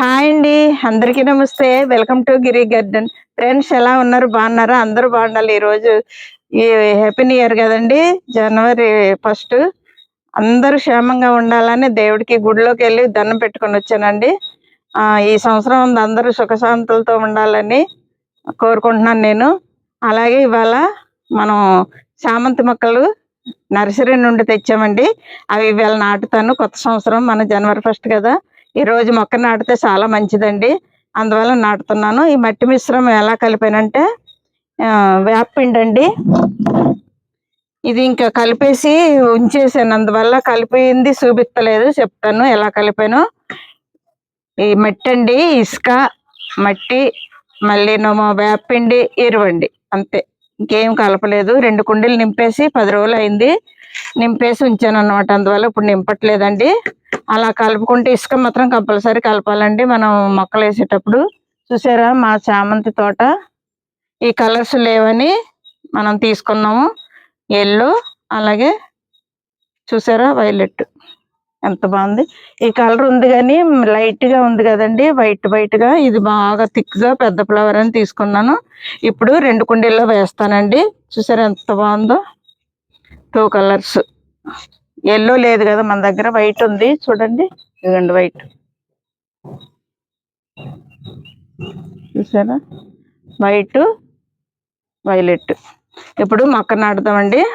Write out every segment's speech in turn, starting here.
Hi అండి అందరికీ నమస్తే. Welcome to Giri garden. Friends ఎలా ఉన్నారు? బాగున్నారా? అందరూ బాగుండాలి. ఈరోజు ఈ హ్యాపీ న్యూ ఇయర్ కదండి. జనవరి ఫస్ట్. అందరూ క్షేమంగా ఉండాలని దేవుడికి గుడిలోకి వెళ్ళి దండం పెట్టుకొని వచ్చానండి. ఈ సంవత్సరం అందరూ సుఖశాంతులతో ఉండాలని కోరుకుంటున్నాను నేను. అలాగే ఇవాళ మనం చామంతి మొక్కలు నర్సరీ నుండి తెచ్చామండి. అవి ఇవాళ నాటుతాను. కొత్త సంవత్సరం మన జనవరి ఫస్ట్ కదా. ఈ రోజు మొక్క నాటితే చాలా మంచిదండి. అందువల్ల నాటుతున్నాను. ఈ మట్టి మిశ్రమం ఎలా కలిపానంటే ఆ, వేపపిండి అండి ఇది ఇంకా కలిపేసి ఉంచేసాను. అందువల్ల కలిపింది చూపిస్తలేదు. చెప్తాను ఎలా కలిపాను. ఈ మట్టి అండి ఇసుక మట్టి మళ్ళీ నమో వేపపిండి ఎరువండి. అంతే. ఇంకేం కలపలేదు. రెండు కుండీలు నింపేసి పది రోజులు అయింది నింపేసి ఉంచాను అనమాట అందువల్ల ఇప్పుడు నింపట్లేదండి. అలా కలుపుకుంటే ఇసుక మాత్రం కంపల్సరీ కలపాలండి. మనం మొక్కలు వేసేటప్పుడు చూసారా మా చామంతి తోట? ఈ కలర్స్ లేవని మనం తీసుకున్నాము. ఎల్లో అలాగే చూసారా వైలెట్. ఎంత బాగుంది. ఈ కలర్ ఉంది కానీ లైట్గా ఉంది కదండి. వైట్ వైట్గా ఇది బాగా థిక్గా పెద్ద ఫ్లవర్ అని తీసుకున్నాను. ఇప్పుడు రెండు కుండీల్లో వేస్తానండి. చూసారా ఎంత బాగుందో. Two colours. ఎల్లో లేదు కదా మన దగ్గర. వైట్ ఉంది. చూడండి. ఇదండి వైట్ చూసారా? వైట్ వైలెట్ ఇప్పుడు మక్క నాటుదామండి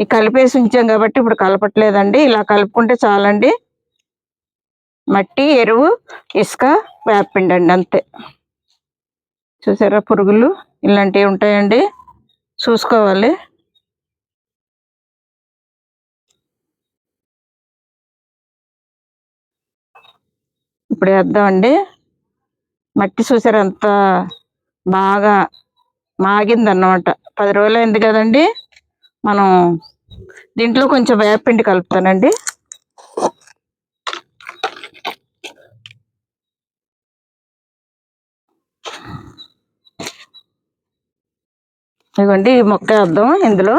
ఈ కలిపేసి ఉంచాం కాబట్టి ఇప్పుడు కలపట్లేదండి. ఇలా కలుపుకుంటే చాలండి. మట్టి ఎరువు ఇసుక వేపిండండి అండి అంతే. చూసారా? పురుగులు ఇలాంటివి ఉంటాయండి. చూసుకోవాలి. ఇప్పుడు వేద్దామండి. మట్టి చూసారు అంత బాగా మాగింది అన్నమాట పది రోజులు అయింది కదండి. మనం దీంట్లో కొంచెం వేపపిండి కలుపుతానండి. ఇదిగోండి ఈ మొక్క వేద్దాం ఇందులో.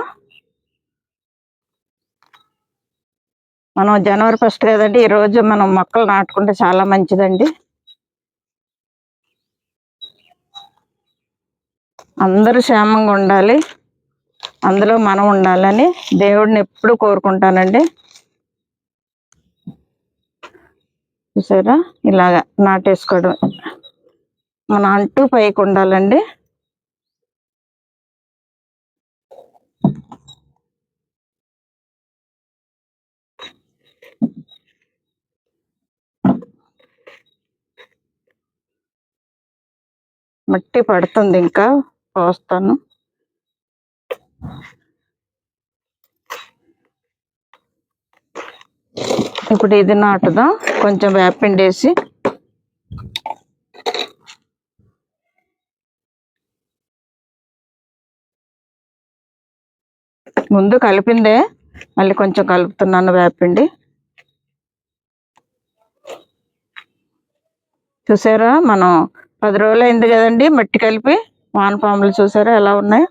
మనం జనవరి ఫస్ట్ కదండి ఈ రోజు మనం మొక్కలు నాటుకుంటే చాలా మంచిదండి. అందరూ క్షేమంగా ఉండాలి. అందులో మనం ఉండాలని దేవుడిని ఎప్పుడు కోరుకుంటానండి. చూసారా? ఇలాగా నాటేసుకోవడం. మన అంటూ పైకి ఉండాలండి. మట్టి పడుతుంది ఇంకా పోస్తాను. ఇప్పుడు ఇది నాటుదాం కొంచెం వేపిండి వేసి ముందు కలిపిందే మళ్ళీ కొంచెం కలుపుతున్నాను వేపిండి. చూసారా మనం పది రోజులు అయింది కదండి మట్టి కలిపి వానపాములు చూసారా ఎలా ఉన్నాయి?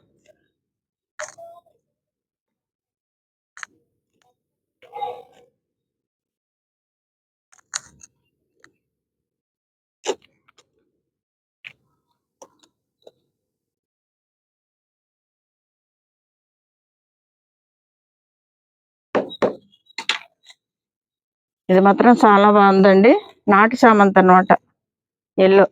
ఇది మాత్రం చాలా బాగుందండి నాటు చామంతి అన్నమాట ఎల్లో.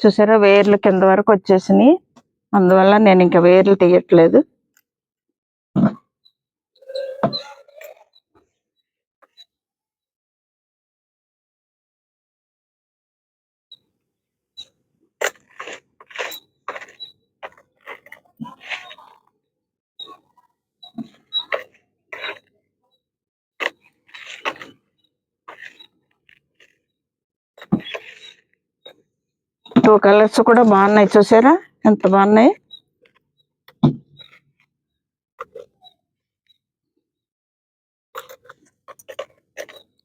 చూసారా వేర్లు కింద వరకు వచ్చేసినాయి. అందువల్ల నేను ఇంకా వేర్లు తీయట్లేదు. టూ కలర్స్ కూడా బాగున్నాయి. చూసారా? ఎంత బాగున్నాయి?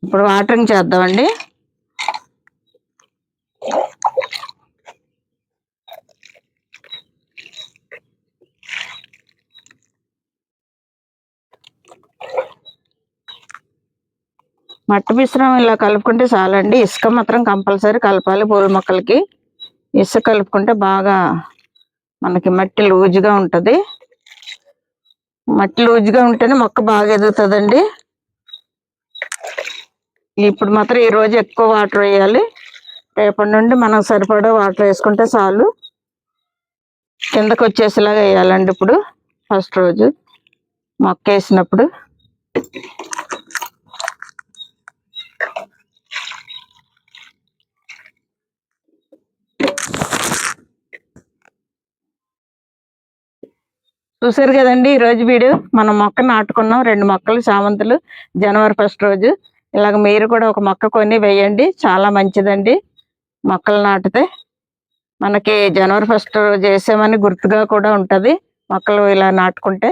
ఇప్పుడు వాటరింగ్ చేద్దామండి. మట్టి మిశ్రమం ఇలా కలుపుకుంటే చాలండి. ఇసుక మాత్రం కంపల్సరీ కలపాలి పూల మొక్కలకి. ఇసుక కలుపుకుంటే బాగా మనకి మట్టి లూజుగా ఉంటుంది. మట్టి లూజుగా ఉంటేనే మొక్క బాగా ఎదుగుతుందండి. ఇప్పుడు మాత్రం ఈ రోజు ఎక్కువ వాటర్ వేయాలి. రేపటి నుండి మనం సరిపడా వాటర్ వేసుకుంటే చాలు. కిందకు వచ్చేసేలాగా వేయాలండి ఇప్పుడు ఫస్ట్ రోజు. మొక్క వేసినప్పుడు. చూసారు కదండి ఈ రోజు వీడియో. మనం మొక్క నాటుకున్నాం. రెండు మొక్కలు చామంతులు జనవరి ఫస్ట్ రోజు. ఇలాగ మీరు కూడా ఒక మొక్క కొని వేయండి. చాలా మంచిదండి మొక్కలు నాటితే. మనకి జనవరి ఫస్ట్ చేసామని గుర్తుగా కూడా ఉంటది మొక్కలు ఇలా నాటుకుంటే.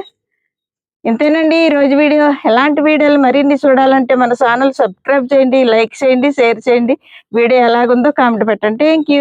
ఇంతేనండి ఈ రోజు వీడియో. ఎలాంటి వీడియోలు మరిన్ని చూడాలంటే మన ఛానల్ సబ్స్క్రైబ్ చేయండి లైక్ చేయండి షేర్ చేయండి. వీడియో ఎలాగుందో కామెంట్ పెట్టండి. థ్యాంక్